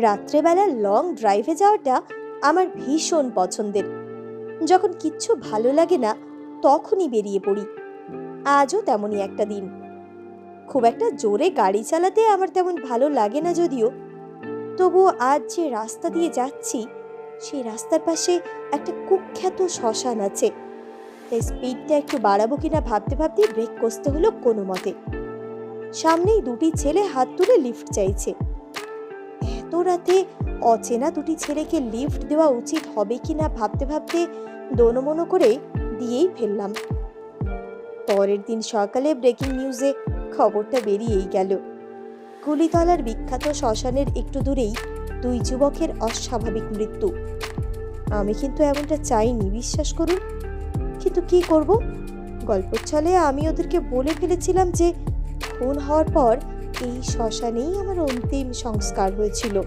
রাত্রেবেলা লং ড্রাইভে যাওয়াটা আমার ভীষণ পছন্দের। যখন কিচ্ছু ভালো লাগে না, তখনই বেরিয়ে পড়ি। আজও তেমনই একটা দিন। খুব একটা জোরে গাড়ি চালাতে আমার তেমন ভালো লাগে না যদিও। তবুও আজ যে রাস্তা দিয়ে যাচ্ছি, সেই রাস্তার পাশে একটা কুখ্যাত শ্মশান আছে। তাই স্পিডটা একটু বাড়াবো কিনা ভাবতে ভাবতে ব্রেক কষতে হলো কোনো মতে। সামনেই দুটি ছেলে হাত তুলে লিফট চাইছে। এত রাতে অচেনা দুটি ছেলেকে লিফট দেওয়া উচিত হবে কি না ভাবতে ভাবতে দোনমনো করে দিয়েই ফেললাম। পরের দিন সকালে ব্রেকিং নিউজে খবরটা বেরিয়েই গেল। কুলিতলার বিখ্যাত শ্মশানের একটু দূরেই দুই যুবকের অস্বাভাবিক মৃত্যু। আমি কিন্তু এমনটা চাইনি, বিশ্বাস করুন। কিন্তু কি করব? গল্পের ছলে আমি ওদেরকে বলে ফেলেছিলাম যে, খুন হওয়ার পর এই শ্মশানেই আমার অন্তিম সংস্কার হয়েছিল।